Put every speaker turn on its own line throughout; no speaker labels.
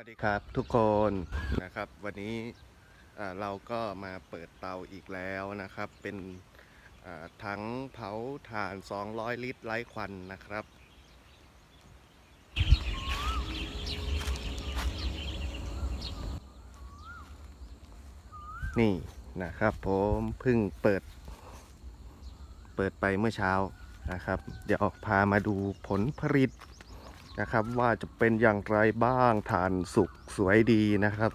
วัสดีครับทุกคนนะครับวันนี้เราก็มาเปิดเตาอีกแล้วนะครับ เป็นอ่าถังเผาถ่าน 200 ลิตรไร้ควันนะครับ นี่นะครับผมเพิ่งเปิด เปิดไปเมื่อเช้านะครับ เดี๋ยวออกพามาดูผลผลิต นะครับ ว่าจะเป็นอย่างไรบ้างฐานสุกสวยดีนะครับ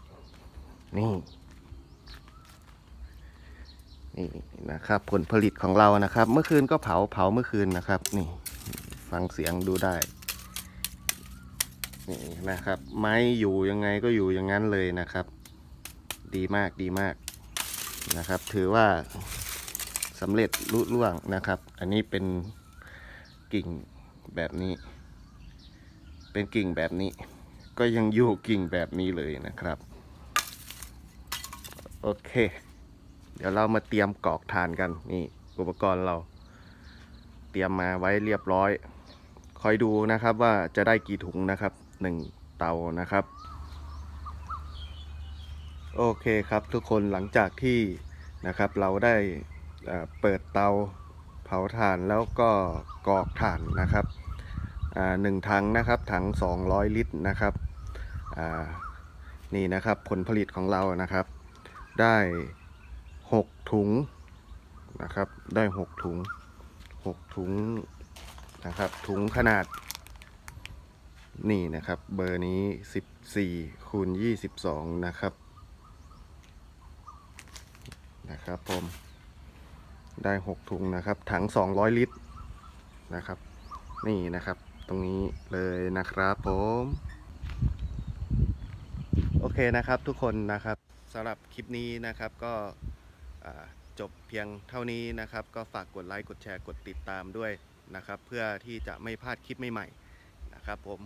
นี่ นี่นะครับ ผลผลิตของเรานะครับ เมื่อคืนก็เผาเผาเมื่อคืนนะครับ นี่ ฟังเสียงดูได้ นี่นะครับ ไม้อยู่ยังไงก็อยู่อย่างนั้นเลยนะครับ ดีมากดีมากนะครับ ถือว่าสำเร็จลุล่วงนะครับ อันนี้เป็นกิ่งแบบนี้ เป็นกิ่งแบบนี้ ก็ยังอยู่กิ่งแบบนี้เลยนะครับ โอเค เดี๋ยวเรามาเตรียมกรอกทานกันนี่อุปกรณ์เราเตรียมมาไว้เรียบร้อย คอยดูนะครับว่าจะได้กี่ถุงนะครับหนึ่งเตานะครับ โอเคครับทุกคนหลังจากที่นะครับเราได้เปิดเตาเผาถ่านแล้วก็กอกถ่านนะครับ หนึ่งถังนะครับถัง 200 ลิตรนะครับนี่นะครับผลผลิตของเรานะครับ ได้ 6 ถุงนะครับได้ 6 ถุง 6 ถุงนะครับถุงขนาดนี่นะครับเบอร์นี้ 14คูณ22 นะครับนะครับผมได้ 6 ถุงนะครับถัง 200 ลิตรนะครับ นี่นะครับ ตรงนี้เลยนะครับผม โอเคนะครับทุกคนนะครับสำหรับคลิปนี้นะครับก็จบเพียงเท่านี้นะครับ ก็ฝากกดไลค์กดแชร์กดติดตามด้วยนะครับ เพื่อที่จะไม่พลาดคลิปใหม่ๆนะครับผม